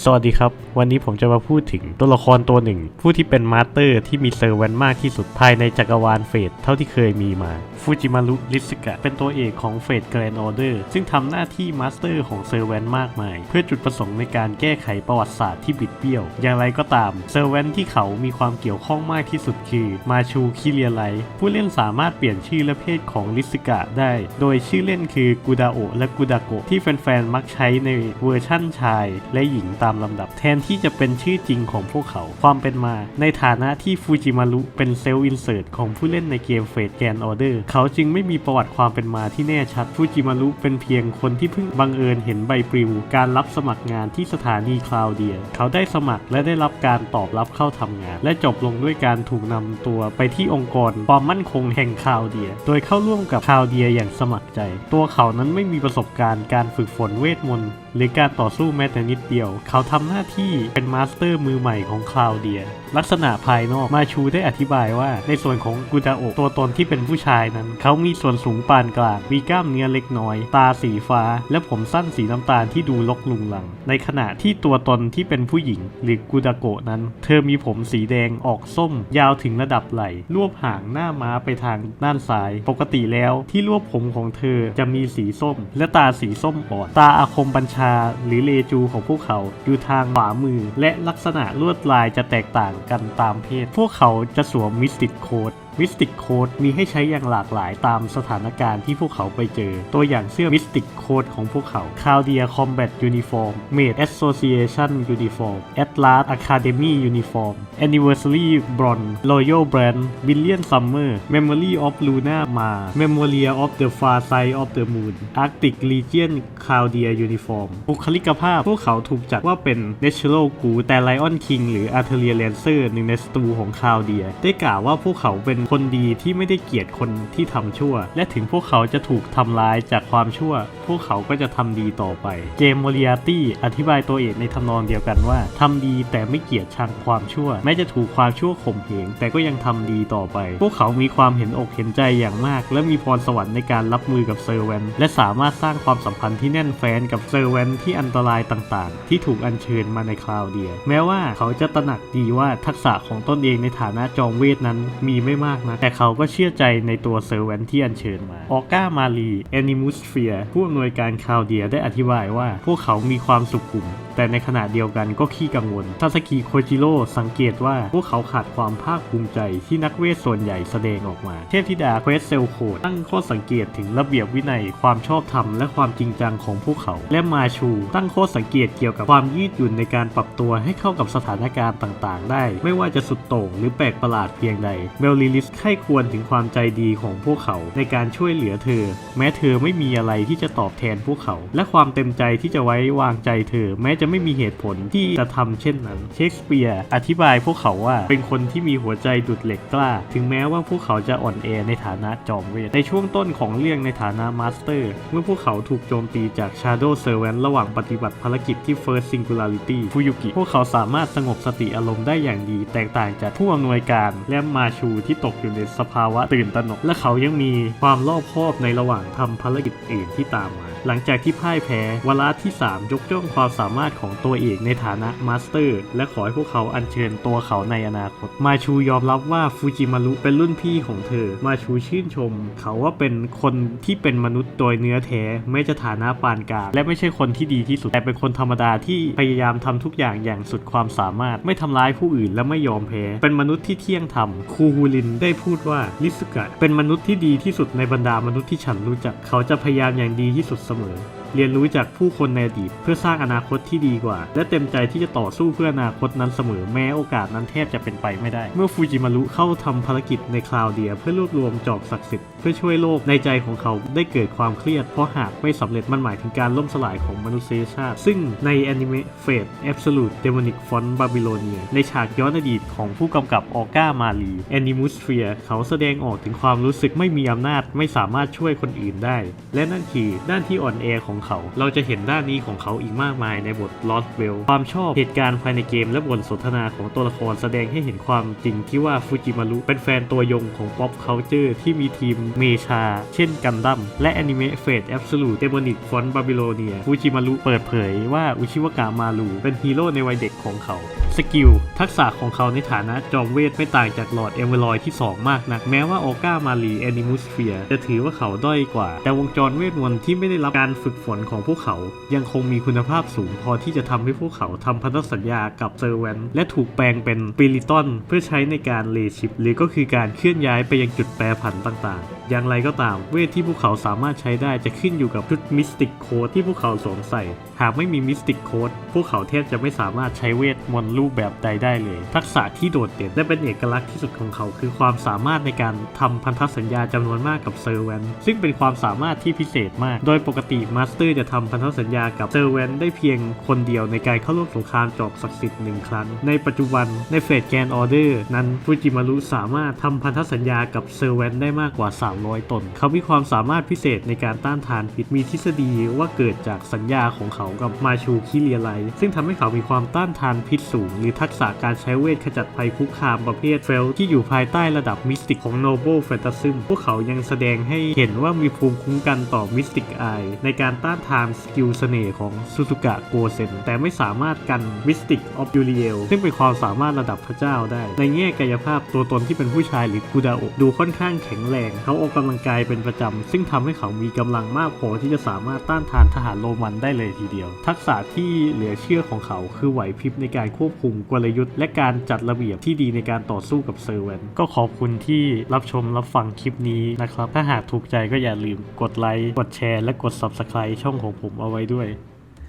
สวัสดีครับ วันนี้ผมจะมาพูดถึงตัวละครตัวหนึ่ง ผู้ที่เป็นมาสเตอร์ที่มีเซอร์แวนมากที่สุดภายในจักรวาลเฟดเท่าที่เคยมีมาฟูจิมารุริสกะเป็นตัวเอกของเฟดแกรนด์ออเดอร์ซึ่งทำหน้าที่มาสเตอร์ของเซอร์แวนมากมาย เพื่อจุดประสงค์ในการแก้ไขประวัติศาสตร์ที่บิดเบี้ยว อย่างไรก็ตามเซอร์แวนที่เขามีความเกี่ยวข้องมากที่สุดคือมาชูคิเรียไลผู้เล่นสามารถเปลี่ยนชื่อและเพศของริสกะได้ โดยชื่อเล่นคือกูดาโอและกูดาโกะที่แฟนๆมักใช้ในเวอร์ชั่นชายและหญิงตามลำดับ แทนที่จะเป็นชื่อจริงของพวกเขา ความเป็นมา ในฐานะที่ฟูจิมารุเป็นเซลล์อินเสิร์ตของผู้เล่นในเกมเฟดแกนออเดอร์เขาจึงไม่มีประวัติความเป็นมาที่แน่ชัดฟูจิมารุเป็นเพียงคนที่เพิ่งบังเอิญเห็นใบปลิว การรับสมัครงานที่สถานีคลาวเดีย เขาได้สมัครและได้รับการตอบรับเข้าทำงาน และจบลงด้วยการถูกนำตัวไปที่องค์กรความมั่นคงแห่งคลาวเดีย โดยเข้าร่วมกับคลาวเดียอย่างสมัครใจ ตัวเขานั้นไม่มีประสบการณ์การฝึกฝนเวทมนต์หรือการต่อสู้แม้แต่นิดเดียวเขาทำหน้าที่เป็นมาสเตอร์มือใหม่ของคลาวเดีย ลักษณะภายนอกมาชูได้อธิบายว่า ในส่วนของกูดาโอตัวตนที่เป็นผู้ชายนั้น เขามีส่วนสูงปานกลางมีกล้ามเนื้อเล็กน้อย ตาสีฟ้า และผมสั้นสีน้ำตาลที่ดูลกลุงลัง ในขณะที่ตัวตนที่เป็นผู้หญิง หรือกูดาโกะนั้น เธอมีผมสีแดงออกส้ม ยาวถึงระดับไหล่รวบหางหน้าม้าไปทางด้านซ้าย ปกติแล้วที่รวบผมของเธอจะมีสีส้ม และตาสีส้มอ่อนตาอาคมบัญชาหรือเลจูของพวกเขาอยู่ทางขวามือ และลักษณะลวดลายจะแตกต่างกันตามเพศ พวกเขาจะสวมมิสติกโค้ด มิสติกโค้ดมีให้ใช้อย่างหลากหลายตามสถานการณ์ที่พวกเขาไปเจอ ตัวอย่างเสื้อมิสติกโค้ดของพวกเขา c a l d i a Combat Uniform Made Association Uniform Atlas Academy Uniform Anniversary Bronze Royal Brand Billion Summer Memory of Luna Mar Memorial of the Far Side of the Moon Arctic Legion c a l d i a Uniform บุคลิกภาพพวกเขาถูกจัดว่าเป็น Natural Good แต่ Lion King หรือ Artillery Lancer หนึ่งในสตูของ c a l d i a ได้กล่าวว่าพวกเขาเป็นคนดีที่ไม่ได้เกลียดคนที่ทำชั่ว และถึงพวกเขาจะถูกทำร้ายจากความชั่ว พวกเขาก็จะทำดีต่อไป เจมโมริอาตี้อธิบายตัวเอกในทำนองเดียวกันว่าทำดีแต่ไม่เกลียดชังความชั่ว แม้จะถูกความชั่วข่มเหงแต่ก็ยังทำดีต่อไป พวกเขามีความเห็นอกเห็นใจอย่างมาก และมีพรสวรรค์ในการรับมือกับเซอร์แวนและสามารถสร้างความสัมพันธ์ที่แน่นแฟ้นกับเซอร์แวนที่อันตรายต่างๆ ที่ถูกอัญเชิญมาในคลาวเดีย แม้ว่าเขาจะตระหนักดีว่าทักษะของตนเองในฐานะจอมเวทนั้นมีไม่มากนะ แต่เขาก็เชื่อใจในตัวเซอร์แวนที่อัญเชิญมา ออก้ามารีแอนิมูสเฟียผู้อำนวยการคาวเดียได้อธิบายว่า พวกเขามีความสุขุม แต่ในขณะเดียวกันก็ขี้กังวลทาสกิโคจิโร่สังเกตว่าพวกเขาขาดความภาคภูมิใจที่นักเวทส่วนใหญ่แสดงออกมา เทพธิดาเควสเซลโคดตั้งข้อสังเกตถึงระเบียบวินัย ความชอบธรรมและความจริงจังของพวกเขา และมาชู ตั้งข้อสังเกตเกี่ยวกับความยืดหยุ่นในการปรับตัวให้เข้ากับสถานการณ์ต่าง ๆ ได้ ไม่ว่าจะสุดโต่งหรือแปลกประหลาดเพียงใดเบลลิลิสไข้ควรถึงความใจดีของพวกเขาในการช่วยเหลือเธอ แม้เธอไม่มีอะไรที่จะตอบแทนพวกเขา และความเต็มใจที่จะไว้วางใจเธอ แม้จะไม่มีเหตุผลที่จะทำเช่นนั้น เชคสเปียร์อธิบายพวกเขาว่าเป็นคนที่มีหัวใจดุดเหล็กกล้า ถึงแม้ว่าพวกเขาจะอ่อนแอในฐานะจอมเวทในช่วงต้นของเรื่องในฐานะมาสเตอร์ เมื่อพวกเขาถูกโจมตีจาก Shadow Servant ระหว่างปฏิบัติภารกิจที่ First Singularity ฟูยุกิพวกเขาสามารถสงบสติอารมณ์ได้อย่างดี แตกต่างจากผู้อำนวยการและมาชูที่ตกอยู่ในสภาวะตื่นตระหนก และเขายังมีความรอบคอบในระหว่างทำภารกิจอื่นที่ตามมา หลังจากที่พ่ายแพ้วาระที่ 3 ยกย่องความสามารถของตัวเอกในฐานะมาสเตอร์ และขอให้พวกเขาอัญเชิญตัวเขาในอนาคต มาชูยอมรับว่าฟูจิมารุเป็นรุ่นพี่ของเธอ มาชูชื่นชม เขาว่าเป็นคนที่เป็นมนุษย์โดยเนื้อแท้ ไม่จะฐานะปานกลางและไม่ใช่คนที่ดีที่สุด แต่เป็นคนธรรมดาที่พยายามทำทุกอย่างอย่างสุดความสามารถ ไม่ทำร้ายผู้อื่นและไม่ยอมแพ้ เป็นมนุษย์ที่เที่ยงธรรม คูฮูรินได้พูดว่าลิสุกะเป็นมนุษย์ที่ดีที่สุดในบรรดามนุษย์ที่ฉันรู้จัก เขาจะพยายามอย่างดีที่สุดเสมอ เรียนรู้จากผู้คนในอดีตเพื่อสร้างอนาคตที่ดีกว่า และเต็มใจที่จะต่อสู้เพื่ออนาคตนั้นเสมอแม้โอกาสนั้นแทบจะเป็นไปไม่ได้ เมื่อฟูจิมารุเข้าทำภารกิจในคลาวเดีย เพื่อรวบรวมจอบศักดิ์สิทธิ์เพื่อช่วยโลกในใจของเขาได้เกิดความเครียด เพราะหากไม่สำเร็จมันหมายถึงการล่มสลายของมนุษยชาติ ซึ่งในแอนิเมะเฟด Absolute Demonic Font Babylonia ในฉากย้อนอดีตของผู้กำกับออก้ามาลีแอนิมูสเฟียเขาแสดงออกถึงความรู้สึกไม่มีอำนาจไม่สามารถช่วยคนอื่นได้ และนั่นคือด้านที่อ่อนแอของเขา เราจะเห็นด้านนี้ของเขาอีกมากมายในบท Lost Well ความชอบเหตุการณ์ภายในเกมและบทสนทนาของตัวละครแสดงให้เห็นความจริงที่ว่าฟูจิมารุเป็นแฟนตัวยงของ pop culture ที่มีทีมเมชา เช่นกันดั้มและแอนิเมะเฟดแอบสูตเดมอนิกฟอนบาบิโลเนียฟูจิมารุเปิดเผยว่าอุชิวากะมารุเป็นฮีโร่ในวัยเด็กของเขาสกิลทักษะของเขาในฐานะจอมเวทไม่ต่างจากหลอดเอเวอรอยที่ 2 มากนัก แม้ว่าโอกามารีแอนิมุสเฟียจะถือว่าเขาด้อยกว่า แต่วงจรเวทมนต์ที่ไม่ได้รับการฝึกฝนของพวกเขายังคงมีคุณภาพสูงพอที่จะทำให้พวกเขาทำพันธสัญญากับเซอร์แวนและถูกแปลงเป็นปิริตอนเพื่อใช้ในการเลชิป หรือก็คือการเคลื่อนย้ายไปยังจุดแปรผันต่างๆ อย่างไรก็ตามเวทที่พวกเขาสามารถใช้ได้จะขึ้นอยู่กับชุดมิสติกโค้ดที่พวกเขาสวมใส่ หากไม่มีมิสติกโค้ดพวกเขาแทบจะไม่สามารถใช้เวทมนต์รูปแบบใดได้เลย ทักษะที่โดดเด่นและเป็นเอกลักษณ์ที่สุดของเขาคือความสามารถในการทำพันธสัญญาจำนวนมากกับเซอร์แวนซึ่งเป็นความสามารถที่พิเศษมาก โดยปกติมาสเตอร์จะทำพันธสัญญากับเซอร์แวนได้เพียงคนเดียวในการเข้าร่วมสงครามจอบศักดิ์สิทธิ์หนึ่งครั้ง ในปัจจุบันในเฟสแกนออเดอร์นั้นฟูจิมารุสามารถทำพันธสัญญากับเซอร์แวนได้มากกว่า 300 ตน เขามีความสามารถพิเศษในการต้านทานพิษมีทฤษฎีว่าเกิดจากสัญญาของเขากับมาชูคิเลียไลซึ่งทำให้เขามีความต้านทานพิษสูง หรือทักษะการใช้เวทขจัดภัยคุกคามประเภทเฟลที่อยู่ภายใต้ระดับมิสติกของโนเบิลแฟนตาซึมพวกเขายังแสดงให้เห็นว่ามีภูมิคุ้มกันต่อมิสติกไอในการต้านาทานสกิลเสน่ห์ของซูซูกะโกเซนแต่ไม่สามารถกันมิสติกออฟยูเรียลซึ่งเป็นความสามารถระดับพระเจ้าได้ ในแง่กายภาพตัวตนที่เป็นผู้ชายหรือกูดาโอะดูค่อนข้างแข็งแรง เขาออกกำลังกายเป็นประจำซึ่งทำให้เขามีกำลังมากพอที่จะสามารถต้านทานทหารโรมันได้เลยทีเดียว ทักษะที่เหลือเชื่อของเขาคือไหวพริบในการควบคุมกลยุทธ์และการจัดระเบียบที่ดีในการต่อสู้กับเซอร์เวนก็ขอบคุณที่รับชมรับฟังคลิปนี้นะครับ ถ้าหากถูกใจก็อย่าลืมกดไลค์ กดแชร์ และกด Subscribe ช่องของผมเอาไว้ด้วย